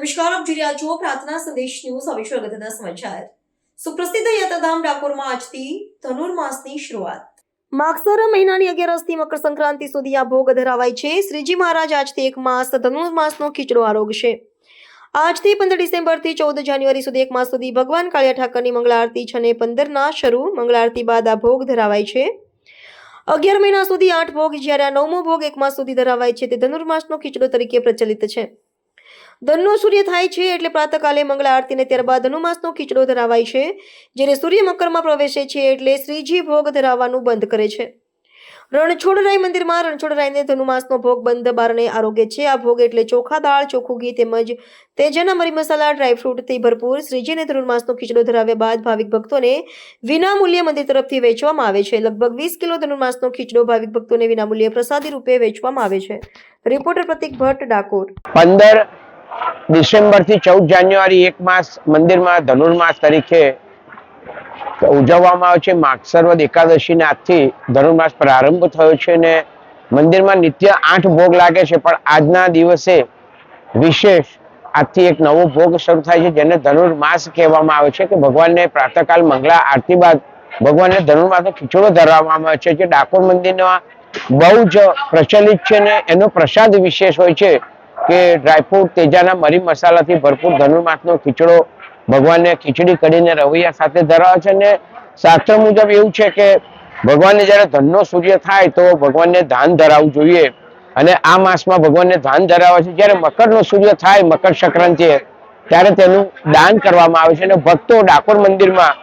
નમસ્કાર, આપ જોઈ રહ્યા છો પ્રાર્થના સંદેશ ન્યૂઝ. હવે છે સમાચાર. સુપ્રસિદ્ધ યાત્રાધામ ડાકોરમાં આજથી ધનુર્માસની શરૂઆત. માગસર મહિનાની અગિયારસથી મકર સંક્રાંતિ સુધી આ ભોગ ધરાવાય છે. શ્રીજી મહારાજ આજથી એક માસ ધનુર્માસનો ખીચડો આરોગશે. આજથી પંદર ડિસેમ્બરથી ચૌદ જાન્યુઆરી સુધી એક માસ સુધી ભગવાન કાળિયા ઠાકરની મંગળા આરતી છ ને પંદરના શરૂ મંગળા આરતી બાદ આ ભોગ ધરાવાય છે. અગિયાર મહિના સુધી આઠ ભોગ, જ્યારે આ નવમો ભોગ એક માસ સુધી ધરાવાય છે, તે ધનુર્માસનો ખીચડો તરીકે પ્રચલિત છે. ધનનો સૂર્ય થાય છે એટલે પ્રાતકાલે મંગળા આરતીને ત્યારબાદ ધનુમાસનો ખીચડો ધરાવાય છે, જ્યારે સૂર્ય મકરમાં પ્રવેશે છે એટલે શ્રીજી ભોગ ધરાવવાનું બંધ કરે છે. રણછોડરાય મંદિરમાં રણછોડરાયને ધનુમાસનો ભોગ બંધ બારણે આરોગ્ય છે. આ ભોગ એટલે ચોખા દાળ, ચોખ્ખું ઘી તેમજ તેજના મરી મસાલા ડ્રાયફ્રૂટથી ભરપૂર શ્રીજીને ધનુર્માસનો ખીચડો ધરાવ્યા બાદ ભાવિક ભક્તોને વિનામૂલ્યે મંદિર તરફથી વેચવામાં આવે છે. લગભગ વીસ કિલો ધનુર્માસનો ખીચડો ભાવિક ભક્તોને વિનામૂલ્યે પ્રસાદી રૂપે વેચવામાં આવે છે. રિપોર્ટર પ્રતિક ભટ્ટ, ડાકોર. પંદર ડિસેમ્બરથી ચૌદ જાન્યુઆરી એક માસ મંદિરમાં ધનુર્માસ તરીકે ઉજવવામાં આવે છે. માગસર્વદ એકાદશીને આજથી ધનુર્માસ પ્રારંભ થયો છે અને મંદિરમાં નિત્ય આઠ ભોગ લાગે છે. પણ આજના દિવસે વિશેષ આજથી એક નવો ભોગ શરૂ થાય છે, જેને ધનુર્માસ કહેવામાં આવે છે કે ભગવાનને પ્રાતકાલ મંગળા, આરતી બાદ ભગવાનને ધનુર્માસનો ખીચડો ધરવામાં આવે છે. જે ડાકોર મંદિરમાં બહુ જ પ્રચલિત છે ને એનો પ્રસાદ વિશેષ હોય છે. કે ડ્રાયફ્રૂટ તેજાના મરી મસાલાથી ભરપૂર ધનુર્માસનો ખીચડો ભગવાનને ખીચડી કરીને રવૈયા સાથે ધરાવે છે અને શાસ્ત્ર મુજબ એવું છે કે ભગવાનને જ્યારે ધનનો સૂર્ય થાય તો ભગવાનને ધાન ધરાવવું જોઈએ અને આ માસમાં ભગવાનને ધાન ધરાવે છે. જ્યારે મકરનો સૂર્ય થાય, મકર સંક્રાંતિએ ત્યારે તેનું દાન કરવામાં આવે છે અને ભક્તો ડાકોર મંદિરમાં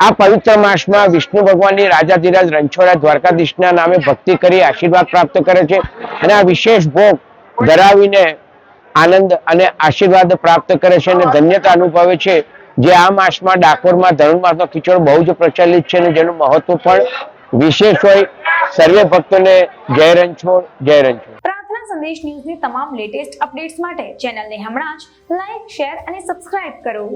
આ પવિત્ર માસમાં વિષ્ણુ ભગવાનની રાજાધિરાજ રણછોડા દ્વારકાધીશના નામે ભક્તિ કરી આશીર્વાદ પ્રાપ્ત કરે છે અને આ વિશેષ ભોગ ધરાવીને આનંદ અને આશીર્વાદ પ્રાપ્ત કરે છે અને ધન્યતા અનુભવે છે. જે આ માસમાં ડાકોરમાં ધનુર્માસનો ખીચડો બહુ જ પ્રચલિત છે અને જેનું મહત્વ પણ વિશેષ હોય. સર્વે ભક્તોને જય રણછોડ જય રણછોડ. પ્રાર્થના સંદેશ ન્યૂઝની તમામ લેટેસ્ટ અપડેટ્સ માટે ચેનલને હમણાં જ લાઈક શેર અને સબસ્ક્રાઇબ કરો.